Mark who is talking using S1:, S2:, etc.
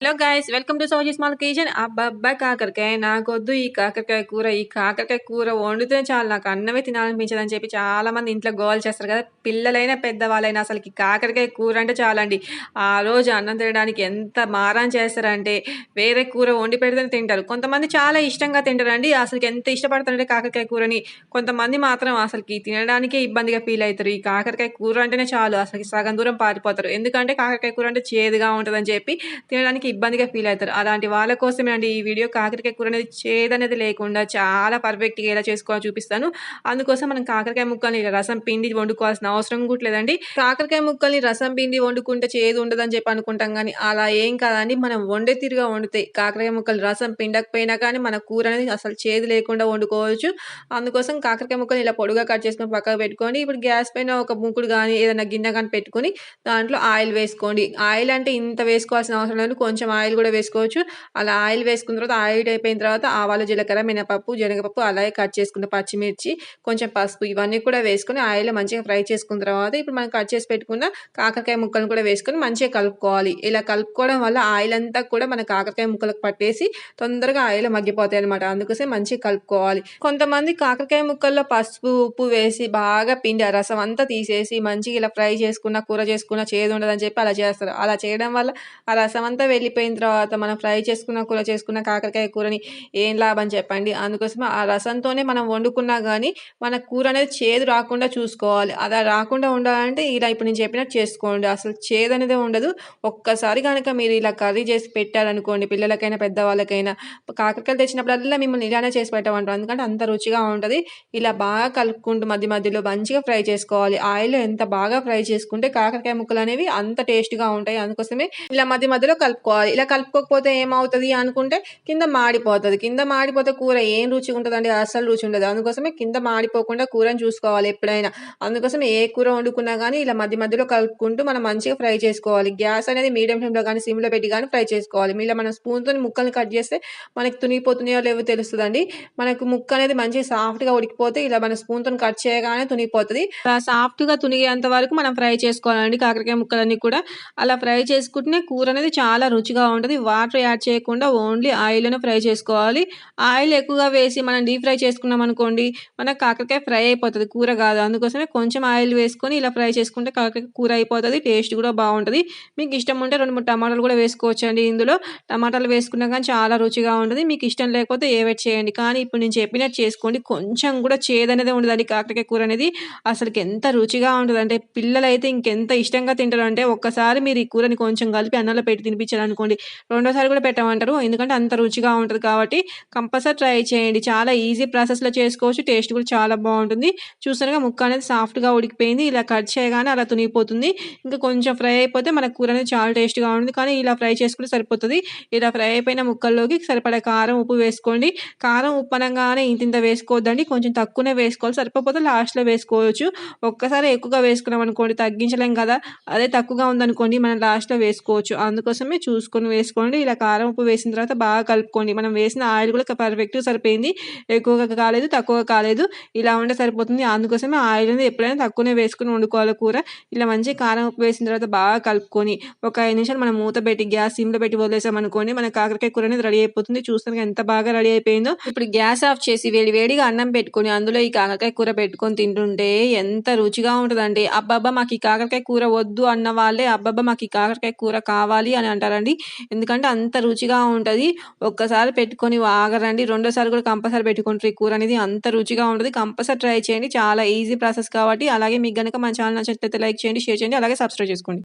S1: Hello guys welcome to Soji small kitchen అబ్బబ్బా కాకరకాయ. నాకొద్దు ఈ కాకరకాయ కూర. ఈ కాకరకాయ కూర వండితే చాలు. నాకు అన్నమే తినాలనిపించదు అని చెప్పి చాలా మంది ఇంట్లో గోల్ చేస్తారు కదా. పిల్లలైనా పెద్దవాళ్ళైనా ఈ కాకరకాయ కూర అంటే చాలండి. ఆ రోజు అన్నం తినడానికి ఎంత మారం చేస్తారంటే వేరే కూర వండి పెడితేనే తింటారు. కొంతమంది చాలా ఇష్టంగా తింటారండి. అసలుకి ఎంత ఇష్టపడతారంటే కాకరకాయ కూరని. కొంతమంది మాత్రం అసలుకి తినడానికే ఇబ్బందిగా ఫీల్ అవుతారు. ఈ కాకరకాయ కూర అంటేనే చాలు. అసలుకి సగం దూరం పారిపోతారు. ఎందుకంటే కాకరకాయ కూర అంటే చేదుగా ఉంటుందని చెప్పి తినడానికి ఇబ్బందిగా ఫీల్ అవుతారు. అలాంటి వాళ్ళ కోసమే అండి ఈ వీడియో. కాకరకాయ కూర అనేది చేదనేది లేకుండా చాలా పర్ఫెక్ట్గా ఎలా చేసుకోవాలో చూపిస్తాను. అందుకోసం మనం కాకరకాయ ముక్కల్ని రసం పిండి వండుకోవాల్సిన అవసరం కూడా లేదండి. కాకరకాయ ముక్కల్ని రసం పిండి వండుకుంటే చేదు ఉండదని చెప్పి అనుకుంటాం కానీ అలా ఏం కాదండి. మనం వండే తిరిగా వండుతాయి కాకరకాయ ముక్కలు రసం పిండకపోయినా కానీ మన కూర అనేది అసలు చేదు లేకుండా వండుకోవచ్చు. అందుకోసం కాకరకాయ ముక్కలు ఇలా పొడుగా కట్ చేసుకొని పక్కకు పెట్టుకోండి. ఇప్పుడు గ్యాస్ పైన ఒక ముక్కుడు కానీ ఏదైనా గిన్నె కానీ పెట్టుకొని దాంట్లో ఆయిల్ వేసుకోండి. ఆయిల్ అంటే ఇంత వేసుకోవాల్సిన అవసరం లేదు. కొంచెం కొంచెం ఆయిల్ కూడా వేసుకోవచ్చు. అలా ఆయిల్ వేసుకున్న తర్వాత ఆయిల్ అయిపోయిన తర్వాత ఆవాలు జీలకర్ర మినపప్పు శనగపప్పు అలాగే కట్ చేసుకున్న పచ్చిమిర్చి కొంచెం పసుపు ఇవన్నీ కూడా వేసుకొని ఆయిల్ మంచిగా ఫ్రై చేసుకున్న తర్వాత ఇప్పుడు మనం కట్ చేసి పెట్టుకున్న కాకరకాయ ముక్కలను కూడా వేసుకొని మంచిగా కలుపుకోవాలి. ఇలా కలుపుకోవడం వల్ల ఆయిల్ అంతా కూడా మన కాకరకాయ ముక్కలకు పట్టేసి తొందరగా ఆయిల్ మగ్గిపోతాయి అనమాట అందుకోసం మంచిగా కలుపుకోవాలి. కొంతమంది కాకరకాయ ముక్కల్లో పసుపు ఉప్పు వేసి బాగా పిండి ఆ రసం అంతా తీసేసి మంచిగా ఇలా ఫ్రై చేసుకున్న కూర చేసుకున్న చేదు ఉండదని చెప్పి అలా చేస్తారు. అలా చేయడం వల్ల ఆ రసం అంతా వెళ్ళి మగ్గిపోయిన తర్వాత మనం ఫ్రై చేసుకున్న కూర చేసుకున్న కాకరకాయ కూరని ఏం లాభం చెప్పండి? అందుకోసం ఆ రసంతోనే మనం వండుకున్నా కానీ మన కూర అనేది చేదు రాకుండా చూసుకోవాలి. అలా రాకుండా ఉండాలంటే ఇలా ఇప్పుడు నేను చెప్పినట్టు చేసుకోండి. అసలు చేదు అనేది ఉండదు. ఒక్కసారి కనుక మీరు ఇలా కర్రీ చేసి పెట్టారనుకోండి పిల్లలకైనా పెద్దవాళ్ళకైనా కాకరకాయలు తెచ్చినప్పుడల్లా మిమ్మల్ని ఇలానే చేసి పెట్టమంటారు. ఎందుకంటే అంత రుచిగా ఉంటుంది. ఇలా బాగా కలుపుకుంటూ మధ్య మధ్యలో మంచిగా ఫ్రై చేసుకోవాలి. ఆయిల్ ఎంత బాగా ఫ్రై చేసుకుంటే కాకరకాయ ముక్కలు అనేవి అంత టేస్ట్గా ఉంటాయి. అందుకోసమే ఇలా మధ్య మధ్యలో కలుపుకోవాలి. కలుపుకోవాలి ఇలా కలుపుకోకపోతే ఏమవుతుంది అనుకుంటే కింద మాడిపోతుంది. కింద మాడిపోతే కూర ఏం రుచి ఉంటుందండి? అసలు రుచి ఉండదు. అందుకోసమే కింద మాడిపోకుండా కూరని చూసుకోవాలి ఎప్పుడైనా. అందుకోసం ఏ కూర వండుకున్నా కానీ ఇలా మధ్య మధ్యలో కలుపుకుంటూ మనం మంచిగా ఫ్రై చేసుకోవాలి. గ్యాస్ అనేది మీడియం ఫ్లేమ్లో కానీ సిమ్లో పెట్టి కానీ ఫ్రై చేసుకోవాలి. ఇలా మనం స్పూన్తో ముక్కల్ని కట్ చేస్తే మనకి తునిగిపోతున్నాయో లేవో తెలుస్తుందండి. మనకు ముక్క అనేది మంచిగా సాఫ్ట్గా ఉడికిపోతే ఇలా మన స్పూన్తో కట్ చేయగానే తునిగిపోతుంది. సాఫ్ట్గా తునిగేంత వరకు మనం ఫ్రై చేసుకోవాలండి. కాకరకాయ ముక్కలన్నీ కూడా. అలా ఫ్రై చేసుకుంటేనే కూర అనేది చాలా రుచి రుచిగా ఉంటుంది. వాటర్ యాడ్ చేయకుండా ఓన్లీ ఆయిల్లోనే ఫ్రై చేసుకోవాలి. ఆయిల్ ఎక్కువగా వేసి మనం డీప్ ఫ్రై చేసుకున్నాం అనుకోండి మనకు కాకరకాయ ఫ్రై అయిపోతుంది కూర కాదు. అందుకోసమే కొంచెం ఆయిల్ వేసుకొని ఇలా ఫ్రై చేసుకుంటే కాకరకాయ కూర అయిపోతుంది టేస్ట్ కూడా బాగుంటుంది. మీకు ఇష్టం ఉంటే రెండు మూడు టమాటాలు కూడా వేసుకోవచ్చు అండి ఇందులో. టమాటాలు వేసుకున్నా కానీ చాలా రుచిగా ఉంటుంది. మీకు ఇష్టం లేకపోతే ఏవైట్ చేయండి. కానీ ఇప్పుడు నేను చెప్పినట్టు చేసుకోండి. కొంచెం కూడా చేదనేది ఉండదండి కాకరకాయ కూర అనేది. అసలుకి ఎంత రుచిగా ఉంటుంది అంటే పిల్లలు అయితే ఇంకెంత ఇష్టంగా తింటారు అంటే ఒక్కసారి మీరు ఈ కూరని కొంచెం కలిపి అన్నంలో పెట్టి తినిపించారు అనుకోండి. రెండోసారి కూడా పెట్టమంటారు. ఎందుకంటే అంత రుచిగా ఉంటుంది కాబట్టి కంపల్సరీ ట్రై చేయండి. చాలా ఈజీ ప్రాసెస్లో చేసుకోవచ్చు. టేస్ట్ కూడా చాలా బాగుంటుంది. చూసారుగా ముక్క అనేది సాఫ్ట్గా ఉడికిపోయింది. ఇలా కట్ చేయగానే అలా తునిగిపోతుంది. ఇంకా కొంచెం ఫ్రై అయిపోతే మన కూర అనేది చాలా టేస్ట్గా ఉంటుంది. కానీ ఇలా ఫ్రై చేసుకుంటే సరిపోతుంది. ఇలా ఫ్రై అయిపోయిన ముక్కల్లోకి సరిపడే కారం ఉప్పు వేసుకోండి. కారం ఉప్పు అనగానే ఇంత ఇంత వేసుకోవద్దండి. కొంచెం తక్కువనే వేసుకోవాలి. సరిపోతే లాస్ట్లో వేసుకోవచ్చు. ఒక్కసారి ఎక్కువగా వేసుకున్నాం అనుకోండి తగ్గించలేం కదా. అదే తక్కువగా ఉందనుకోండి మనం లాస్ట్లో వేసుకోవచ్చు. అందుకోసమే చూసుకొని వేసుకోండి. ఇలా కారం ఉప్పు వేసిన తర్వాత బాగా కలుపుకోండి. మనం వేసిన ఆయిల్ కూడా పర్ఫెక్ట్గా సరిపోయింది. ఎక్కువగా కాలేదు తక్కువగా కాలేదు. ఇలా ఉంటే సరిపోతుంది. అందుకోసమే ఆయిల్ అనేది ఎప్పుడైనా తక్కువనే వేసుకుని వండుకోవాలి కూర. ఇలా మంచి కారం ఉప్పు వేసిన తర్వాత బాగా కలుపుకొని ఒక ఐదు నిమిషాలు మనం మూత పెట్టి గ్యాస్ సిమ్లో పెట్టి వదిలేసామనుకోండి మన కాకరకాయ కూర అనేది రెడీ అయిపోతుంది. చూస్తానికి ఎంత బాగా రెడీ అయిపోయిందో. ఇప్పుడు గ్యాస్ ఆఫ్ చేసి వేడి వేడిగా అన్నం పెట్టుకొని అందులో ఈ కాకరకాయ కూర పెట్టుకొని తింటుంటే ఎంత రుచిగా ఉంటుందండి అబ్బాబ్బా! మాకు ఈ కాకరకాయ కూర వద్దు అన్న వాళ్ళే అబ్బాబ్బా! మాకు ఈ కాకరకాయ కూర కావాలి అని అంటారండి. ఎందుకంటే అంత రుచిగా ఉంటుంది. ఒక్కసారి పెట్టుకొని ఆగరండి రెండోసారి కూడా కంపల్సరీ పెట్టుకుంటారు ఈ కూర అనేది. అంత రుచిగా ఉంటుంది. కంపల్సరీ ట్రై చేయండి. చాలా ఈజీ ప్రాసెస్ కాబట్టి అలాగే మీకు కనుక మన ఛానల్ నచ్చినట్లయితే లైక్ చేయండి షేర్ చేయండి అలాగే సబ్స్క్రైబ్ చేసుకోండి.